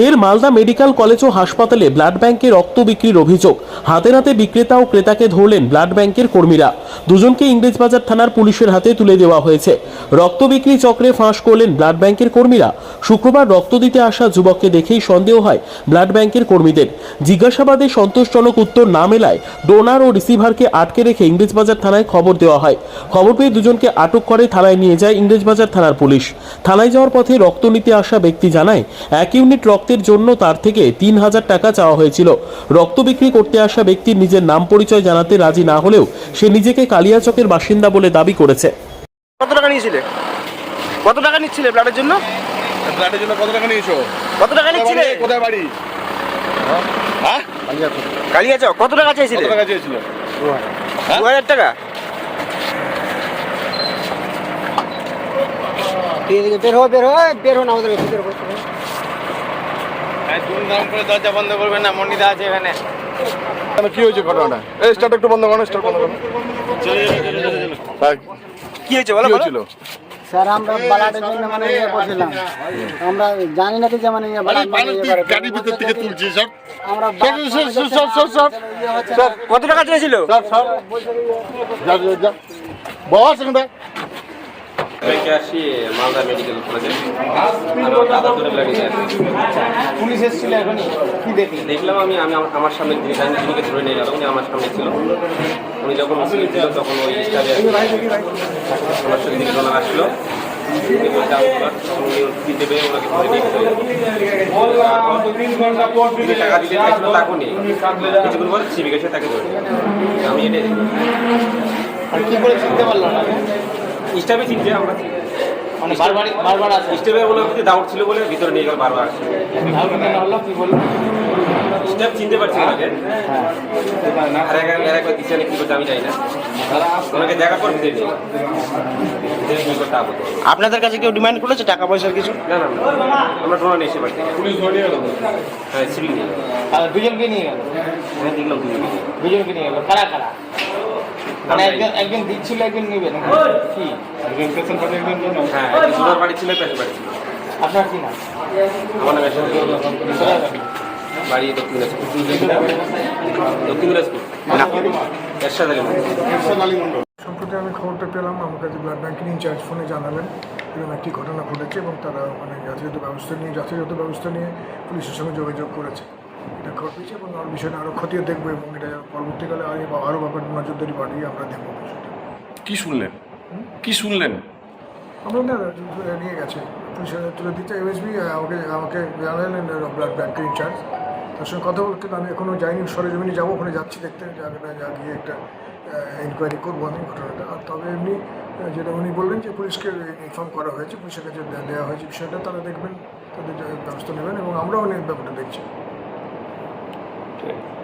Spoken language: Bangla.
ফের মালদা মেডিকেল কলেজ ও হাসপাতালে ব্লাড ব্যাংকে রক্ত বিক্রির অভিযোগ। হাতে নাতে বিক্রেতা ও ক্রেতাকে ধরলেন ব্লাড ব্যাংকের কর্মীরা। দুজনকে ইংরেজবাজার থানার পুলিশের হাতে তুলে দেওয়া হয়েছে। রক্ত বিক্রি চক্রে ফাঁস করলেন ব্লাড ব্যাংকের কর্মীরা। শুক্রবার রক্ত দিতে আসা যুবককে দেখেই সন্দেহ হয় ব্লাড ব্যাংকের কর্মীদের। জিজ্ঞাসাবাদে সন্তোষজনক উত্তর না মেলায় ডোনার ও রিসিভারকে আটকে রেখে ইংরেজবাজার থানায় খবর দেওয়া হয়। খবর পেয়ে দুজনকে আটক করে থানায় নিয়ে যায় ইংরেজবাজার থানার পুলিশ। থানায় যাওয়ার পথে রক্ত নিতে আসা ব্যক্তি জানায়, এক ইউনিট রক্তের জন্য তার থেকে তিন হাজার টাকা চাওয়া হয়েছিল। রক্ত বিক্রি করতে আসা ব্যক্তির নিজের নাম পরিচয় জানাতে রাজি না হলেও সে নিজেকে কালিয়াচকের বাসিন্দা বলে দাবি করেছে। কত টাকা নিয়েছিলে? কত টাকা নিচ্ছিলে ব্লাডের জন্য? ফ্ল্যাটের জন্য কত টাকা নিয়েছো? কত টাকা নিচ্ছিলে? কোথায় বাড়ি? হ্যাঁ? কালিয়াচক কত টাকা কত চাইছিলে? টাকা? দু হাজার টাকা? বের হো বের হো বের হো না আমাদের করে দরজা বন্ধ করবেন না মন্ডিদা আছে এখানে। কি হয়েছে ঘটনাটা? এই স্টার্ট একটু বন্ধ করো স্টার্ট বন্ধ করো। কি হয়েছে বলো হয়েছিল? স্যার আমরা বালাটের জন্য মানে ইয়ে করছিলাম আমরা জানি না কি যে মানে ইয়ে বালাট মানে ইয়ে করে। ভিতর থেকে তুলছি আমরা। কত টাকা চেয়েছিল? যা যা, যা। বস এখানে। ব্যাংকে আসি মালদা মেডিকেল কলেজে আমার দাদা ধরে লাগিয়েছি পুলিশ এসেছিল এখনই? কি দেখলি দেখলাম আমি আমি আমার- আমার সামনে যিনি যিনিকে ধরে নিয়ে গেল উনি আমার সামনে ছিল। উনি যখন মুসলিম ছিল তখন ওই ওনার সাথে দিকে ওনার আসলো। উনি বলছে, "আপনার উনি কি দেবে? ওনাকে ধরে নিয়ে গেছে তিনি টাকা দিতে চাইছিল তাকেও নেই। কিছুক্ষণ পর গেছে তাকে ধরে আমি এটা আর কি করে চিনতে পারলাম না? স্টাফে চিনছে আমরা মানে বারবার বারবার আসে স্টাফে বলে ছিল বলে ভিতরে নিয়ে গেল বারবার। কি বলল স্টেপ চিনতে পারছি না আর আর একবার দিচ্ছে কি করতে আমি জানি না। ওনাকে দেখা পর ভিতরে আপনাদের কাছে কেউ ডিমান্ড করেছে টাকা পয়সার কিছু? না না না। আমরা ড্রোন নিয়ে এসে বাড়ি। পুলিশ ধরে হ্যাঁ সিভিল নিয়ে গেল। আর দুজনকে নিয়ে গেল? হ্যাঁ দেখলাম দুজনকে নিয়ে গেল। কারা কারা? মানে একজন একজন দিচ্ছিল একজন নিবে নাকি? কি? হ্যাঁ একজন সুন্দর বাড়ি ছিল পেশে বাড়ি ছিল। আপনার কি নাম? আমার নাম এরশাদ আলী। কোথায় বাড়ি? বাড়ি দক্ষিণ দিনাজপুর। দক্ষিণ দিনাজপুর। এরশাদ আলী মন্ডল। সম্প্রতি আমি খবরটা পেলাম আমার কাছে ব্লাড ব্যাংকের ইনচার্জ ফোনে জানালেন এরকম একটি ঘটনা ঘটেছে এবং তারা মানে যথাযথ ব্যবস্থা নিয়ে যথাযথ ব্যবস্থা নিয়ে পুলিশের সঙ্গে যোগাযোগ করেছে। এটা ঘটেছে এবং আমার বিষয়টা আরও খতিয়ে দেখব এবং এটা পরবর্তীকালে আরও ব্যাপার নজরদারি বাড়িয়ে আমরা দেখব বিষয়টা। কি শুনলেন? কি শুনলেন? আমরা না নিয়ে গেছে। পুলিশের তুলে দিতে এমএসবি আমাকে আমাকে জানালেন ব্লাড ব্যাংকের ইনচার্জ তার সঙ্গে কথা বলতে আমি এখনও যাইনি সরেজমিনে যাব ওখানে যাচ্ছি দেখতে যাকে না যা গিয়ে একটা ইনকোয়ারি করব আমি ঘটনাটা। আর তবে এমনি যেটা উনি বললেন যে পুলিশকে ইনফর্ম করা হয়েছে পুলিশের কাছে দেওয়া হয়েছে বিষয়টা তারা দেখবেন তাদের ব্যবস্থা নেবেন এবং আমরাও অনেক ব্যাপারটা দেখছি। Okay.